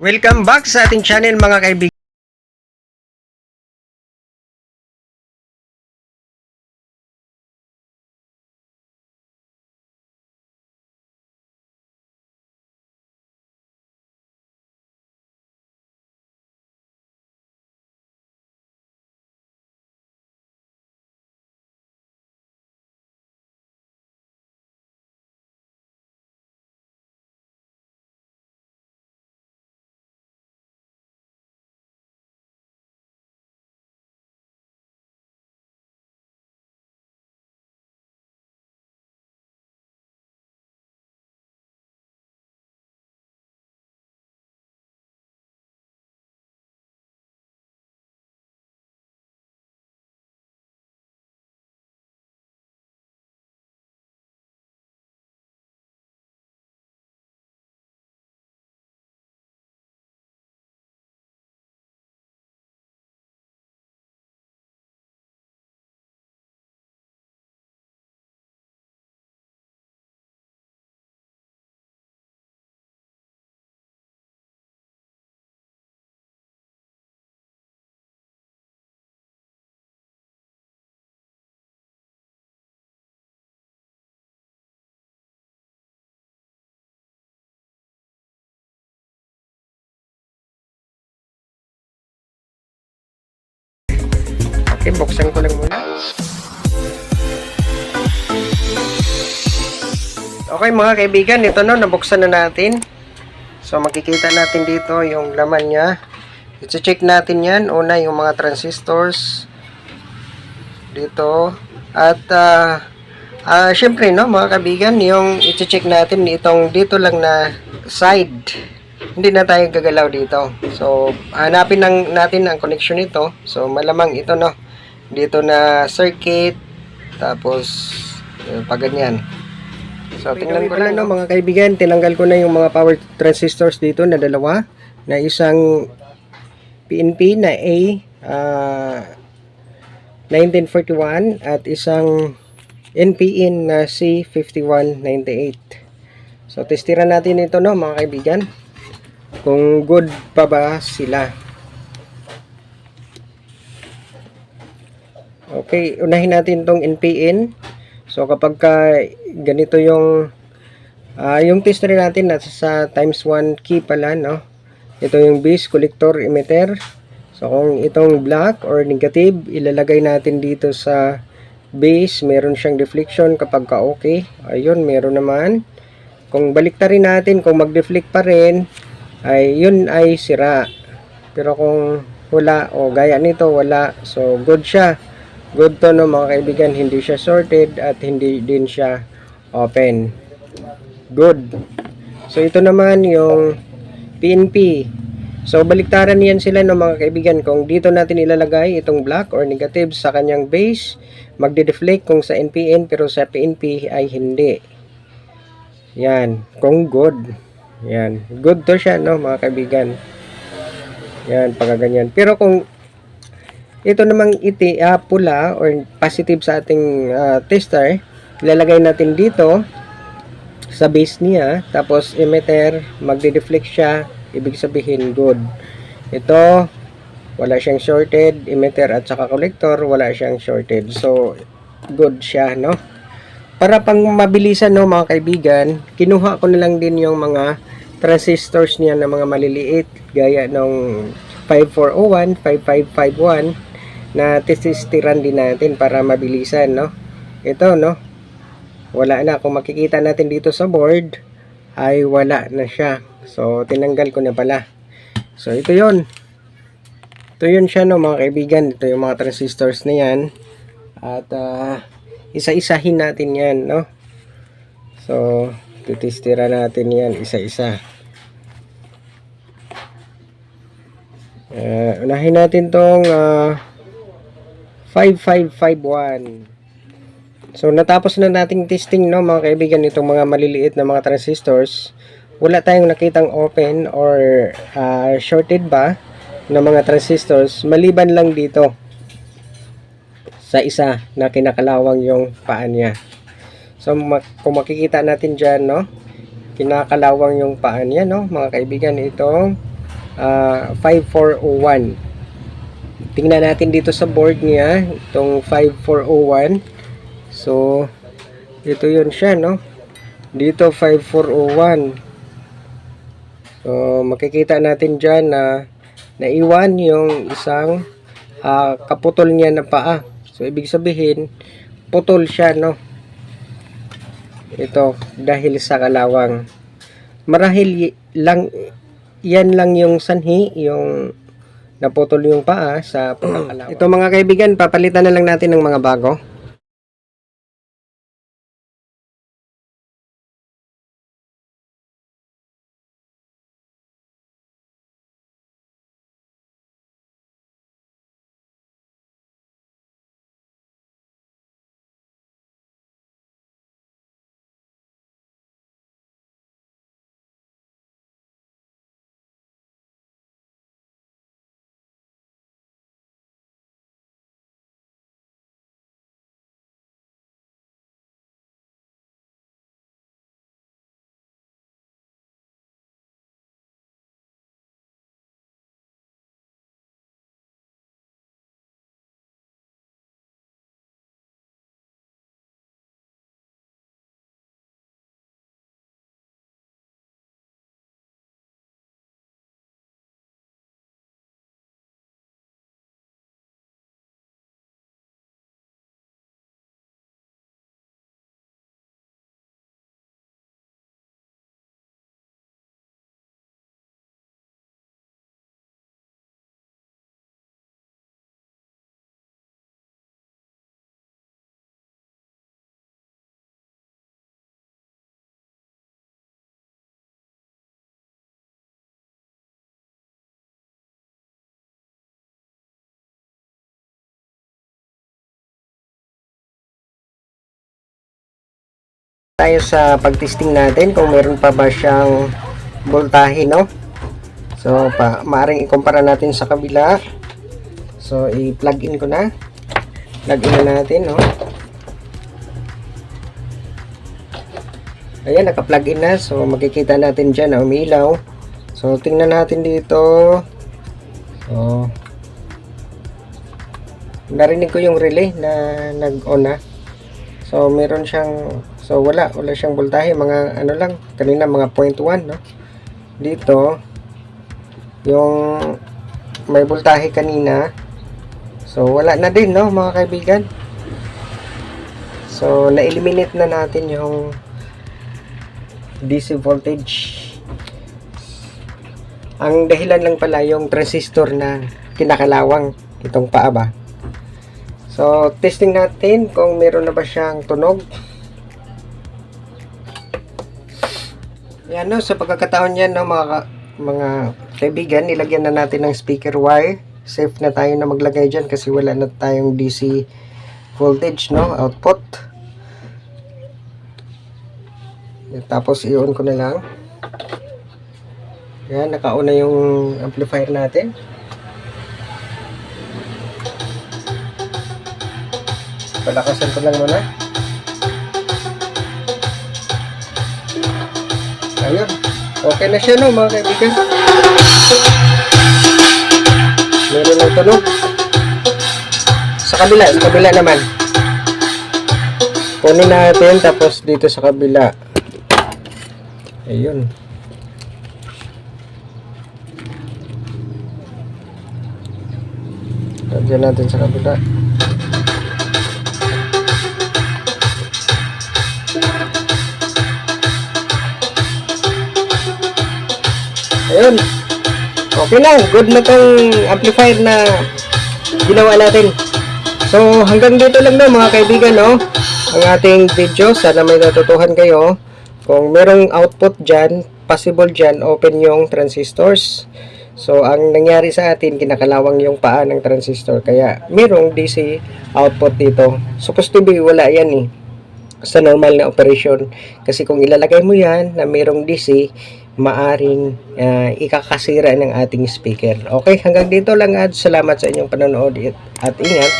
Welcome back sa ating channel mga kaibigan. Okay, buksan ko lang muna. Okay mga kaibigan, ito no, nabuksan na natin. So makikita natin dito yung laman niya. I-check natin yan. Una yung mga transistors dito. At ah ah, syempre no mga kaibigan, yung i-check natin itong dito lang na side. Hindi na tayo gagalaw dito. So hanapin lang natin ang connection nito. So malamang ito no. Dito na circuit tapos eh, pag ganyan. So, tingnan ko lang, no, mga kaibigan, tinanggal ko na yung mga power transistors dito na dalawa, na isang PNP na A ah, 1941 at isang NPN na C5198. So, testiran natin ito, no, mga kaibigan, kung good pa ba sila. Okay, unahin natin tong NPN. So kapag ka ganito yung ah, yung tester natin nasa sa times 1 key pala no. Ito yung base collector emitter. So kung itong black or negative ilalagay natin dito sa base, meron siyang deflection kapag ka okay. Ayun, meron naman. Kung baliktarin natin kung mag-deflect pa rin ay yun ay sira. Pero kung wala o gaya nito wala, so good siya. Good to no mga kaibigan, hindi siya sorted at hindi din siya open. Good. So ito naman yung PNP. So baliktaran niyan sila no mga kaibigan kung dito natin ilalagay itong black or negative sa kanyang base, magde-deflect kung sa NPN pero sa PNP ay hindi. Yan, kung good. Yan, good to siya no mga kaibigan. Yan, pagkaganyan. Pero kung ito namang iti ah, pula or positive sa ating ah, tester ilalagay natin dito sa base niya tapos emitter magde-deflect siya ibig sabihin good. Ito wala siyang shorted emitter at saka collector wala siyang shorted. So good siya no? Para pang mabilisan no mga kaibigan kinuha ko na lang din yung mga transistors niya na mga maliliit gaya nung 5401 5551 na testistiran din natin para mabilisan, no? Ito, no? Wala na. Kung makikita natin dito sa board, ay wala na siya. So, tinanggal ko na pala. So, ito yon Ito yun siya, no, mga kaibigan. Ito yung mga transistors na yan. At, ah, isa-isahin natin yan, no? So, titistira natin yan isa-isa. Uh, unahin natin tong ah, 5551. So natapos na nating testing no mga kaibigan itong mga maliliit na mga transistors. Wala tayong nakitang open or ah, shorted ba na mga transistors maliban lang dito sa isa na kinakalawang yung paa niya. So kung makikita natin diyan no, kinakalawang yung paa niya no mga kaibigan itong ah, 5401. Tingnan natin dito sa board niya, itong 5401. So, ito yun siya, no? Dito, 5401. So, makikita natin dyan na naiwan yung isang ah, kaputol niya na paa. So, ibig sabihin, putol siya, no? Ito, dahil sa kalawang. Marahil lang, yan lang yung sanhi, yung naputol yung paa sa pagkakalawang. Ito mga kaibigan, papalitan na lang natin ng mga bago. Tayo sa pagtesting natin kung meron pa ba siyang voltahe no? So pa maaring ikumpara natin sa kabila. So i-plug in ko na. Plug in na natin no? Ayan naka-plug in na. So makikita natin dyan na umilaw so tingnan natin dito. So narinig ko yung relay na nag-on na. So, meron siyang, so wala, wala siyang voltahe, mga ano lang, kanina mga 0.1, no? Dito, yung may voltahe kanina, so wala na din, no, mga kaibigan? So, na-eliminate na natin yung DC voltage. Ang dahilan lang pala yung transistor na kinakalawang itong paa ba. So, testing natin kung meron na ba siyang tunog. Yan no, sa pagkakataon yan no, mga, ka- mga kaibigan, nilagyan na natin ng speaker wire. Safe na tayo na maglagay dyan kasi wala na tayong DC voltage, no, output. Tapos, i-on ko na lang. Yan, naka-on na yung amplifier natin. Palakasan ko lang muna. Ayun. Okay na siya no mga kaibigan. Meron ng tunog. Sa kabila, sa kabila naman. Kunin natin tapos dito sa kabila. Ayun. Lagyan natin sa kabila. Ayun. Okay na. Good na tong amplifier na ginawa natin. So, hanggang dito lang na mga kaibigan, no? Ang ating video. Sana may natutuhan kayo. Kung merong output dyan, possible dyan, open yung transistors. So, ang nangyari sa atin, kinakalawang yung paa ng transistor. Kaya, merong DC output dito. Supposed to be, wala yan eh sa normal na operation. Kasi kung ilalagay mo yan na mayroong DC, maaring ah, ikakasira ng ating speaker. Okay, hanggang dito lang at salamat sa inyong panonood at ingat.